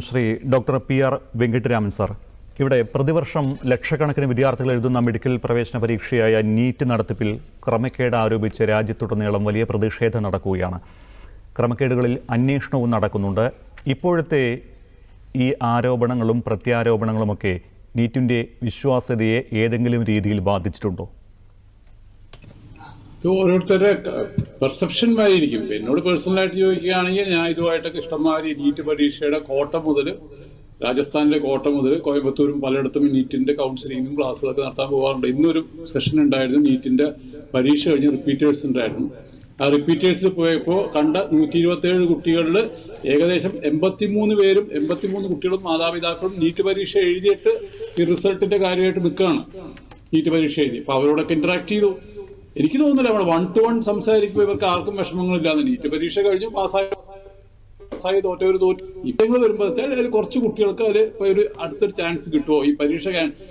Shri doctor P R Venkittaraman sir ഇവിടെ പ്രതിവർഷം ലക്ഷക്കണക്കിന് വിദ്യാർത്ഥികൾ എഴുതുന്ന മെഡിക്കൽ പ്രവേശന പരീക്ഷയായ നീറ്റ് നടത്തിപ്പിൽ ക്രമക്കേട് ആരോപിച്ച് രാജ്യത്തുടനീളം വലിയ പ്രതിഷേധം നടക്കുകയാണ്. ക്രമക്കേടുകളിൽ അന്വേഷണവും നടക്കുന്നുണ്ട്. ഇപ്പോഴത്തെ ഈ ആരോപണങ്ങളും പ്രത്യാരോപണങ്ങളുമൊക്കെ നീറ്റിന്റെ വിശ്വാസ്യതയെ ഏതെങ്കിലും രീതിയിൽ ബാധിച്ചിട്ടുണ്ടോ? ഇത് ഓരോരുത്തരുടെ പെർസെപ്ഷൻ ആയിരിക്കും എന്നോട് പേഴ്സണലായിട്ട് ചോദിക്കുകയാണെങ്കിൽ ഞാൻ ഇതുമായിട്ടൊക്കെ ഇഷ്ടംമാതിരി നീറ്റ് പരീക്ഷയുടെ കോട്ട മുതൽ രാജസ്ഥാനിലെ കോട്ട മുതൽ കോയമ്പത്തൂരും പലയിടത്തും നീറ്റിന്റെ കൗൺസിലിങ്ങും ക്ലാസ്സുകളൊക്കെ നടത്താൻ പോകാറുണ്ട് ഇന്നൊരു സെഷൻ ഉണ്ടായിരുന്നു നീറ്റിന്റെ പരീക്ഷ കഴിഞ്ഞ് റിപ്പീറ്റേഴ്സ് ഉണ്ടായിരുന്നു. ആ റിപ്പീറ്റേഴ്സിൽ പോയപ്പോൾ കണ്ട നൂറ്റി ഇരുപത്തേഴ് കുട്ടികളിൽ ഏകദേശം എൺപത്തിമൂന്ന് പേരും എൺപത്തിമൂന്ന് കുട്ടികളും മാതാപിതാക്കളും നീറ്റ് പരീക്ഷ എഴുതിയിട്ട് ഈ റിസൾട്ടിന്റെ കാര്യമായിട്ട് നിൽക്കുകയാണ്. നീറ്റ് പരീക്ഷ എഴുതി. അപ്പോൾ അവരോടൊക്കെ ഇന്ററാക്ട് ചെയ്തു. എനിക്ക് തോന്നുന്നില്ല നമ്മൾ വൺ ടു വൺ സംസാരിക്കുമ്പോൾ ഇവർക്ക് ആർക്കും വിഷമങ്ങളില്ലാന്ന്. നീറ്റ് പരീക്ഷ കഴിഞ്ഞു പാസ്സായി തോറ്റവർ തോറ്റു. വരുമ്പോൾ വെച്ചാൽ അതിൽ കുറച്ച് കുട്ടികൾക്ക് അതിൽ ഇപ്പൊ ഒരു അടുത്തൊരു ചാൻസ് കിട്ടുമോ ഈ പരീക്ഷ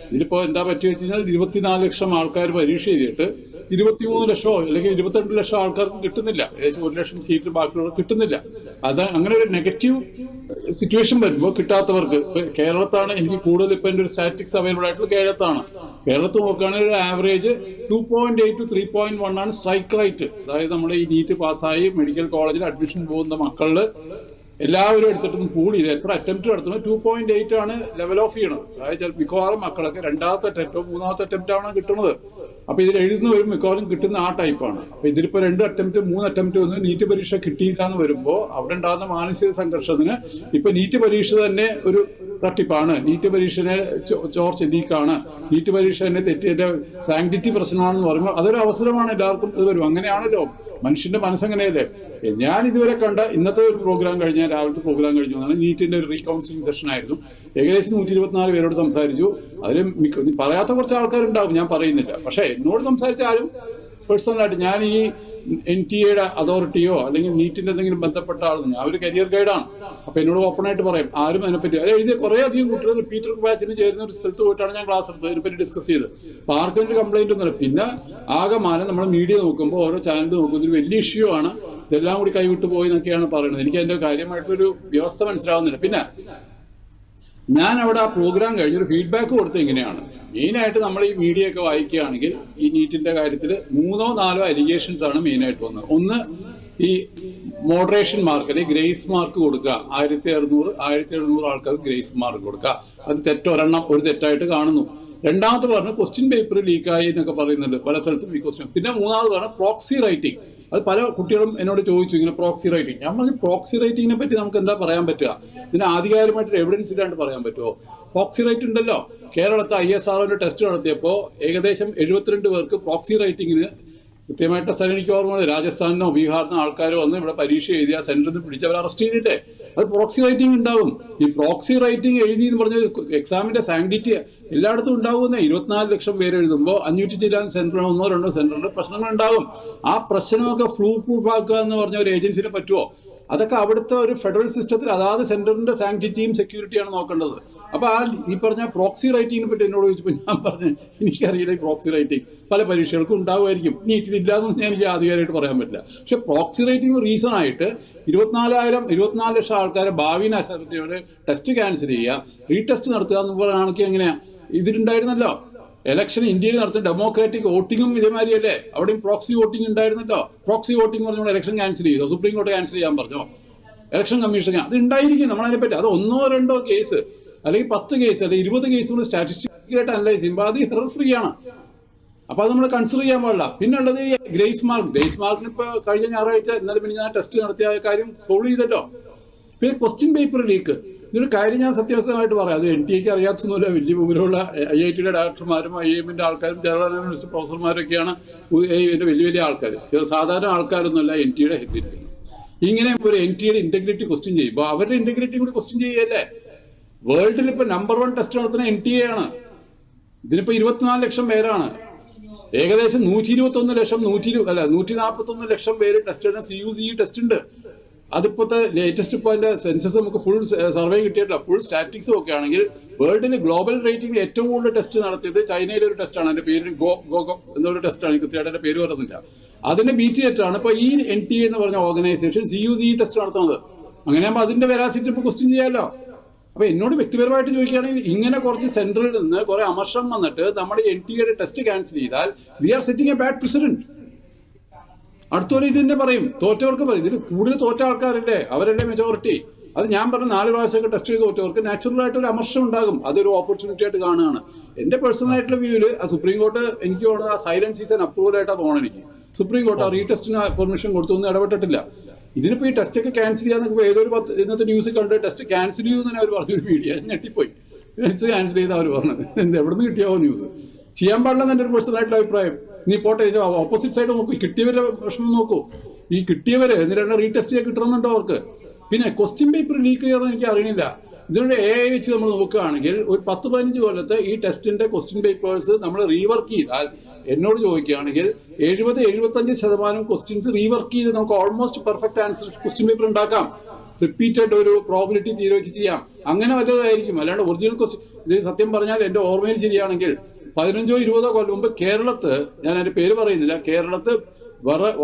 ഇതിലിപ്പോ എന്താ പറ്റി വെച്ച് കഴിഞ്ഞാൽ ഇരുപത്തിനാല് ലക്ഷം ആൾക്കാർ പരീക്ഷ ചെയ്തിട്ട് ഇരുപത്തിമൂന്ന് ലക്ഷമോ അല്ലെങ്കിൽ ഇരുപത്തിരണ്ട് ലക്ഷം ആൾക്കാർക്ക് കിട്ടുന്നില്ല. ഏകദേശം ഒരു ലക്ഷം സീറ്റ് ബാക്കിയുള്ളവർ കിട്ടുന്നില്ല. അത് അങ്ങനെ ഒരു നെഗറ്റീവ് സിറ്റുവേഷൻ വരുമ്പോൾ കിട്ടാത്തവർക്ക് ഇപ്പൊ കേരളത്താണ് എനിക്ക് കൂടുതൽ ഇപ്പൊ എന്റെ ഒരു സ്റ്റാറ്റിക്സ് അവൈലബിൾ ആയിട്ടുള്ള കേരളത്താണ്. കേരളത്തിൽ നോക്കുകയാണെങ്കിൽ ഒരു average two point eight two three point one ആണ് സ്ട്രൈക്ക് റേറ്റ് അതായത് നമ്മുടെ ഈ നീറ്റ് പാസ്സായി മെഡിക്കൽ കോളേജിൽ അഡ്മിഷൻ പോകുന്ന മക്കളിൽ എല്ലാവരും എടുത്തിട്ടും കൂടി ഇത് എത്ര അറ്റംപ്റ്റ് നടത്തുന്നത് ടു പോയിന്റ് എയ്റ്റ് ആണ് ലെവൽ ഓഫ് ചെയ്യണത് അതായത് മിക്കവാറും മക്കളൊക്കെ രണ്ടാമത്തെ അറ്റംപ്റ്റോ മൂന്നാമത്തെ അറ്റംപ്റ്റ് ആണ് കിട്ടുന്നത് അപ്പൊ ഇതിൽ എഴുതുന്നവരും മിക്കവാറും കിട്ടുന്ന ആ ടൈപ്പാണ് അപ്പൊ ഇതിലിപ്പോ രണ്ട് അറ്റംപ്റ്റ് മൂന്ന് അറ്റംപ്റ്റ് വന്ന് നീറ്റ് പരീക്ഷ കിട്ടിയില്ല എന്ന് വരുമ്പോൾ അവിടെ ഉണ്ടാകുന്ന മാനസിക സംഘർഷത്തിന് ഇപ്പൊ നീറ്റ് പരീക്ഷ തന്നെ ഒരു തട്ടിപ്പാണ്. നീറ്റ് പരീക്ഷനെ ചോർച്ച ലീക്കാണ് നീറ്റ് പരീക്ഷ തന്നെ തെറ്റിന്റെ സാങ്ക്ടിറ്റി പ്രശ്നമാണെന്ന് പറയുമ്പോൾ അതൊരു അവസരമാണ് എല്ലാവർക്കും ഇത് വരും അങ്ങനെയാണല്ലോ. മനുഷ്യന്റെ മനസ്സങ്ങനെയല്ലേ? ഞാൻ ഇതുവരെ കണ്ട ഇന്നത്തെ ഒരു പ്രോഗ്രാം കഴിഞ്ഞ രാവിലത്തെ പ്രോഗ്രാം കഴിഞ്ഞു എന്നാണ് നീറ്റിന്റെ ഒരു റീകൗൺസിലിംഗ് സെഷൻ ആയിരുന്നു. ഏകദേശം നൂറ്റി ഇരുപത്തിനാല് പേരോട് സംസാരിച്ചു. അതിൽ പറയാത്ത കുറച്ച് ആൾക്കാരുണ്ടാവും ഞാൻ പറയുന്നില്ല. പക്ഷേ എന്നോട് സംസാരിച്ച ആരും പേഴ്സണലായിട്ട് ഞാൻ ഈ എൻ ടി എയുടെ അതോറിറ്റിയോ അല്ലെങ്കിൽ നീറ്റിന്റെ എന്തെങ്കിലും ബന്ധപ്പെട്ട ആളെന്ന് ഞാൻ ഒരു കരിയർ ഗൈഡാണ് അപ്പൊ എന്നോട് ഓപ്പൺ ആയിട്ട് പറയും ആരും അതിനെപ്പറ്റി അത് എഴുതിയ കുറെ അധികം കുട്ടികൾ റിപ്പീറ്റർ ബാച്ചിന് ചേരുന്ന ഒരു സ്ഥലത്ത് പോയിട്ടാണ് ഞാൻ ക്ലാസ് എടുത്തത്. ഇതിനെപ്പറ്റി ഡിസ്കസ് ചെയ്ത് അപ്പൊ ആർക്കും ഒരു കംപ്ലൈന്റ് ഒന്നുമില്ല പിന്നെ ആകമാനം നമ്മൾ മീഡിയ നോക്കുമ്പോൾ ഓരോ ചാനൽ നോക്കുമ്പോൾ ഒരു വലിയ ഇഷ്യൂ ആണ്. ഇതെല്ലാം കൂടി കൈവിട്ട് പോയി എന്നൊക്കെയാണ് പറയുന്നത്. എനിക്ക് അതിന്റെ കാര്യമായിട്ടൊരു വ്യവസ്ഥ മനസ്സിലാവുന്നില്ല. പിന്നെ ഞാൻ അവിടെ ആ പ്രോഗ്രാം കഴിഞ്ഞൊരു ഫീഡ്ബാക്ക് കൊടുത്തത് ഇങ്ങനെയാണ്. മെയിനായിട്ട് നമ്മൾ ഈ മീഡിയ ഒക്കെ വായിക്കുകയാണെങ്കിൽ ഈ നീറ്റിന്റെ കാര്യത്തിൽ മൂന്നോ നാലോ അലിഗേഷൻസ് ആണ് മെയിനായിട്ട് വന്നത്. ഒന്ന് ഈ മോഡറേഷൻ മാർക്ക് അല്ലെങ്കിൽ ഗ്രേസ് മാർക്ക് കൊടുക്കുക. ആയിരത്തി അറുന്നൂറ് ആയിരത്തി എഴുന്നൂറ് ആൾക്കാർക്ക് ഗ്രേസ് മാർക്ക് കൊടുക്കുക. അത് തെറ്റൊരെണ്ണം ഒരു തെറ്റായിട്ട് കാണുന്നു. രണ്ടാമത് പറഞ്ഞ ക്വസ്റ്റ്യൻ പേപ്പർ ലീക്കായി എന്നൊക്കെ പറയുന്നുണ്ട് പല സ്ഥലത്തും ഈ ക്വസ്റ്റ്യൻ. പിന്നെ മൂന്നാമത് പറഞ്ഞ പ്രോക്സി റൈറ്റിംഗ്. അത് പല കുട്ടികളും എന്നോട് ചോദിച്ചു ഇങ്ങനെ പ്രോക്സി റൈറ്റിംഗ് ഞാൻ പറഞ്ഞു പ്രോക്സി റൈറ്റിങ്ങിനെ പറ്റി നമുക്ക് എന്താ പറയാൻ പറ്റുക? ഇതിന് ആധികാരികമായിട്ട് എവിഡൻസ് ഇല്ലാണ്ട് പറയാൻ പറ്റുമോ? പ്രോക്സി റൈറ്റ് ഉണ്ടല്ലോ. കേരളത്തെ ഐ എസ് ആർ ടെസ്റ്റ് നടത്തിയപ്പോൾ ഏകദേശം എഴുപത്തിരണ്ട് പേർക്ക് പ്രോക്സി റൈറ്റിങ്ങിന് കൃത്യമായിട്ട് സ്ഥലം എനിക്ക് ഓർമ്മ രാജസ്ഥാനിനോ ബീഹാറിനോ ആൾക്കാർ വന്ന് ഇവിടെ പരീക്ഷ എഴുതിയ സെന്ററിൽ നിന്ന് പിടിച്ചവർ അറസ്റ്റ് ചെയ്തിട്ടേ. അത് പ്രോക്സി റൈറ്റിംഗ് ഉണ്ടാവും. ഈ പ്രോക്സി റൈറ്റിംഗ് എഴുതി എന്ന് പറഞ്ഞ എക്സാമിന്റെ സാങ്ക്ടിറ്റി എല്ലായിടത്തും ഉണ്ടാവുന്ന ഇരുപത്തിനാല് ലക്ഷം പേര് എഴുതുമ്പോൾ അഞ്ഞൂറ്റി ചില്ലാൻ സെന്ററിൽ ഒന്നോ രണ്ടോ സെന്ററിൽ പ്രശ്നങ്ങൾ ഉണ്ടാവും. ആ പ്രശ്നമൊക്കെ ഫ്ലൂ പ്രൂഫ് ആക്കുക എന്ന് പറഞ്ഞ ഒരു ഏജൻസിനെ പറ്റുമോ അതൊക്കെ അവിടുത്തെ ഒരു ഫെഡറൽ സിസ്റ്റത്തിൽ അതാത് സെന്ററിന്റെ സാങ്ക്ടിറ്റിയും സെക്യൂരിറ്റിയാണ് നോക്കേണ്ടത്. അപ്പൊ ആ ഈ പറഞ്ഞ പ്രോക്സി റൈറ്റിങ്ങിനെ പറ്റി എന്നോട് ചോദിച്ചപ്പോൾ ഞാൻ പറഞ്ഞു എനിക്കറിയില്ല പ്രോക്സി റൈറ്റിംഗ് പല പരീക്ഷകൾക്കും ഉണ്ടാവുമായിരിക്കും. ഇല്ലാന്നൊന്നും എനിക്ക് ആധികാരികമായിട്ട് പറയാൻ പറ്റില്ല. പക്ഷെ പ്രോക്സി റൈറ്റിംഗ് റീസൺ ആയിട്ട് ഇരുപത്തിനാലായിരം ഇരുപത്തിനാല് ലക്ഷം ആൾക്കാരെ ഭാവിനെ അസറിറ്റിയോട് ടെസ്റ്റ് ക്യാൻസൽ ചെയ്യുക റീടെസ്റ്റ് നടത്തുക എന്ന് പറയുകയാണെങ്കിൽ എങ്ങനെയാ? ഇതിലുണ്ടായിരുന്നല്ലോ. എലക്ഷൻ ഇന്ത്യയിൽ നടത്തുന്ന ഡെമോക്രാറ്റിക് വോട്ടിങ്ങും ഇതേമാതിരിയല്ലേ? അവിടെയും പ്രോക്സി വോട്ടിംഗ് ഉണ്ടായിരുന്നല്ലോ. പ്രോക്സി വോട്ടിംഗ് പറഞ്ഞുകൊണ്ട് ഇലക്ഷൻ ക്യാൻസൽ ചെയ്തു. സുപ്രീം കോടതി ക്യാൻസൽ ചെയ്യാൻ പറഞ്ഞോ. ഇലക്ഷൻ കമ്മീഷൻ അത് ഉണ്ടായിരിക്കും. നമ്മളതിനെ പറ്റി അത് ഒന്നോ രണ്ടോ കേസ് അല്ലെങ്കിൽ പത്ത് കേസ് അല്ലെങ്കിൽ ഇരുപത് കേസ് കൊണ്ട് സ്റ്റാറ്റിസ്റ്റിക്കലായിട്ട് അനലൈസ് ചെയ്യുമ്പോൾ അത് എറർ ഫ്രീ ആണ്. അപ്പൊ അത് നമ്മൾ കൺസിഡർ ചെയ്യാൻ പാടില്ല. പിന്നെ ഉള്ളത് ഈ ഗ്രേസ് മാർക്ക് ഗ്രേസ് മാർക്കിന് ഇപ്പൊ കഴിഞ്ഞ ഞായറാഴ്ച ഇന്നലെ പിന്നെ ഞാൻ ടെസ്റ്റ് നടത്തിയ കാര്യം സോൾവ് ചെയ്തല്ലോ. പിന്നെ ക്വസ്റ്റ്യൻ പേപ്പർ ലീക്ക് ഇതൊരു കാര്യം ഞാൻ സത്യവസ്ഥമായിട്ട് പറയാം. അത് എൻ ടി എക്ക് അറിയാത്തൊന്നുമില്ല. വലിയ വിവരമുള്ള ഐ ഐ ടിയുടെ ഡയറക്ടർമാരും ഐ എമ്മിന്റെ ആൾക്കാരും ജനറൽ പ്രൊഫസർമാരൊക്കെയാണ് ഇതിന്റെ വലിയ വലിയ ആൾക്കാർ ചില സാധാരണ ആൾക്കാരൊന്നുമല്ല എൻ ടിയുടെ ഹെഡിരിക്കുന്നത് ഇങ്ങനെ ഒരു എൻ ടിയുടെ ഇന്റഗ്രിറ്റി ക്വസ്റ്റ്യൻ ചെയ്യുമ്പോൾ അവരുടെ ഇന്റഗ്രിറ്റി കൂടി ക്വസ്റ്റ്യൻ ചെയ്യല്ലേ? വേൾഡിൽ ഇപ്പൊ നമ്പർ വൺ ടെസ്റ്റ് നടത്തുന്ന എൻ ടി എ ആണ്. ഇതിനിപ്പോ ഇരുപത്തിനാല് ലക്ഷം പേരാണ്. ഏകദേശം നൂറ്റി ഇരുപത്തി ഒന്ന് ലക്ഷം നൂറ്റി അല്ല നൂറ്റി നാൽപ്പത്തി ഒന്ന് ലക്ഷം പേര് ടെസ്റ്റ് ചെയ്യുന്ന സി യു സി ടെസ്റ്റ് ഉണ്ട്. അതിപ്പോഴത്തെ ലേറ്റസ്റ്റ് ഇപ്പോൾ അതിന്റെ സെൻസസ് നമുക്ക് ഫുൾ സർവേ കിട്ടിയിട്ടില്ല. ഫുൾ സ്റ്റാറ്റിക്സും ഒക്കെ ആണെങ്കിൽ വേൾഡിന് ഗ്ലോബൽ റേറ്റിംഗിൽ ഏറ്റവും കൂടുതൽ ടെസ്റ്റ് നടത്തിയത് ചൈനയിലെ ഒരു ടെസ്റ്റാണ് അതിന്റെ പേര് ഗോ ഗോ ഗോ എന്നൊരു ടെസ്റ്റാണ് കൃത്യമായിട്ട് അതിന്റെ പേര് പറയുന്നില്ല അതിനെ ബീറ്റ് ചെയ്തിട്ടാണ് ഇപ്പൊ ഈ എൻ ടി എന്ന് പറഞ്ഞ organisation C U C test നടത്തുന്നത്. അങ്ങനെയാകുമ്പോൾ അതിന്റെ വെരാസിറ്റി ഇപ്പൊ ക്വസ്റ്റ്യൻ ചെയ്യാമല്ലോ അപ്പൊ എന്നോട് വ്യക്തിപരമായിട്ട് ചോദിക്കുകയാണെങ്കിൽ ഇങ്ങനെ കുറച്ച് സെന്ററിൽ നിന്ന് കുറെ അമർഷം വന്നിട്ട് നമ്മുടെ എൻ ടി എയുടെ ടെസ്റ്റ് ക്യാൻസൽ ചെയ്താൽ we are setting a bad president അടുത്തൊരു ഇത് തന്നെ പറയും. തോറ്റവർക്ക് പറയും. ഇതിൽ കൂടുതൽ തോറ്റ ആൾക്കാരല്ലേ? അവരുടെ മെജോറിറ്റി അത് ഞാൻ പറഞ്ഞ നാല് പ്രാവശ്യമൊക്കെ ടെസ്റ്റ് ചെയ്ത് തോറ്റവർക്ക് നാച്ചുറൽ ആയിട്ട് ഒരു അമർഷം ഉണ്ടാകും. അതൊരു ഓപ്പർച്യൂണിറ്റി ആയിട്ട് കാണുകയാണ്. എന്റെ പേഴ്സണൽ ആയിട്ടുള്ള വ്യൂവിൽ ആ സുപ്രീം കോർട്ട് എനിക്ക് തോന്നുന്നത് ആ സൈലൻസ് സീസൺ അപ്രൂവൽ ആയിട്ടാണ് തോന്നണം എനിക്ക്. സുപ്രീം കോർട്ട് ആ റീടെസ്റ്റിന് പെർമിഷൻ കൊടുത്തൊന്നും ഇടപെട്ടിട്ടില്ല. ഇതിനിപ്പോ ഈ ടെസ്റ്റ് ഒക്കെ ക്യാൻസൽ ചെയ്യാന്നൊക്കെ ഏതൊരു പത്ത് ഇന്നത്തെ ന്യൂസ് കണ്ട് ടെസ്റ്റ് ക്യാൻസൽ ചെയ്തു തന്നെ അവർ പറഞ്ഞു ഒരു മീഡിയ ഞെട്ടിപ്പോയി. ടെസ്റ്റ് ക്യാൻസൽ ചെയ്ത അവർ പറഞ്ഞത്. എന്ത് എവിടെ നിന്ന് കിട്ടിയാവോ ന്യൂസ് ചെയ്യാൻ പാടില്ലെന്ന് എന്റെ ഒരു പേഴ്സണൽ ആയിട്ടുള്ള അഭിപ്രായം. നീ പോട്ടെ ഇത് ഓപ്പോസിറ്റ് സൈഡ് നോക്കൂ. കിട്ടിയവരെ പ്രശ്നം നോക്കൂ. ഈ കിട്ടിയവര് എന്നിട്ട് റീടെസ്റ്റ് ചെയ്യാൻ കിട്ടണമെന്നുണ്ടോ അവർക്ക്? പിന്നെ ക്വസ്റ്റ്യൻ പേപ്പർ ലീക്ക് ചെയ്യണമെന്ന് എനിക്ക് അറിയണില്ല. ഇതിനോട് എ ഐ വെച്ച് നമ്മൾ നോക്കുകയാണെങ്കിൽ ഒരു പത്ത് പതിനഞ്ച് കൊല്ലത്തെ ഈ ടെസ്റ്റിന്റെ ക്വസ്റ്റ്യൻ പേപ്പേഴ്സ് നമ്മൾ റീവർക്ക് ചെയ്താൽ എന്നോട് ചോദിക്കുകയാണെങ്കിൽ എഴുപത് എഴുപത്തഞ്ച് ശതമാനം ക്വസ്റ്റ്യൻസ് റീവർക്ക് ചെയ്ത് നമുക്ക് almost perfect answer question paper ഉണ്ടാക്കാം. റിപ്പീറ്റഡ് ഒരു പ്രോബിലിറ്റി തീരെ വെച്ച് ചെയ്യാം. അങ്ങനെ വല്ലതായിരിക്കും അല്ലാണ്ട് ഒറിജിനൽ ക്വസ്റ്റ്യൻ സത്യം പറഞ്ഞാൽ എന്റെ ഓർമ്മയിൽ ശരിയാണെങ്കിൽ പതിനഞ്ചോ ഇരുപതോ കൊല്ലം മുമ്പ് കേരളത്ത് ഞാൻ എന്റെ പേര് പറയുന്നില്ല കേരളത്ത്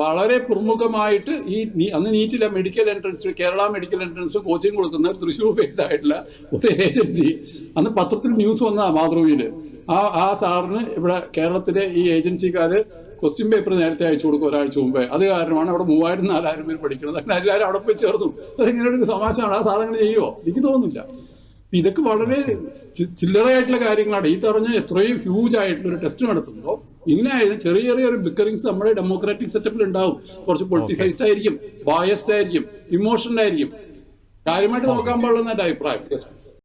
വളരെ പ്രമുഖമായിട്ട് ഈ അന്ന് നീറ്റില്ല medical entrance Kerala medical entrance coaching കൊടുക്കുന്ന തൃശ്ശൂർ ബേസ്ഡ് ആയിട്ടുള്ള ഒരു ഏജൻസി അന്ന് പത്രത്തിൽ ന്യൂസ് വന്നതാ മാതൃഭൂമിയിൽ. ആ ആ സാറിന് ഇവിടെ കേരളത്തിലെ ഈ ഏജൻസിക്കാർ ക്വസ്റ്റ്യൻ പേപ്പർ നേരത്തെ അയച്ചു കൊടുക്കും ഒരാഴ്ച മുമ്പേ. അത് കാരണമാണ് അവിടെ മൂവായിരം നാലായിരം പേര് പഠിക്കുന്നത്. അങ്ങനെ എല്ലാവരും അവിടെ പോയി ചേർന്നു. അതെങ്ങനെ ഒരു സമാശമാണ് ആ സാധനങ്ങൾ ചെയ്യുമോ എനിക്ക് തോന്നുന്നില്ല. ഇതൊക്കെ വളരെ ചില്ലറയായിട്ടുള്ള കാര്യങ്ങളാണ്. ഈ പറഞ്ഞ എത്രയും ഹ്യൂജ് ആയിട്ടുള്ള ഒരു ടെസ്റ്റ് നടത്തുമ്പോൾ ഇങ്ങനെ ചെറിയ ചെറിയ ഒരു ബിക്കറിങ്സ് നമ്മുടെ ഡെമോക്രാറ്റിക് സെറ്റപ്പിൽ ഉണ്ടാവും. കുറച്ച് പൊളിറ്റിസൈസ്ഡ് ആയിരിക്കും ബയസ്ഡ് ആയിരിക്കും ഇമോഷണൽ ആയിരിക്കും. കാര്യമായിട്ട് നോക്കാൻ പാടില്ലെന്ന എന്റെ അഭിപ്രായം.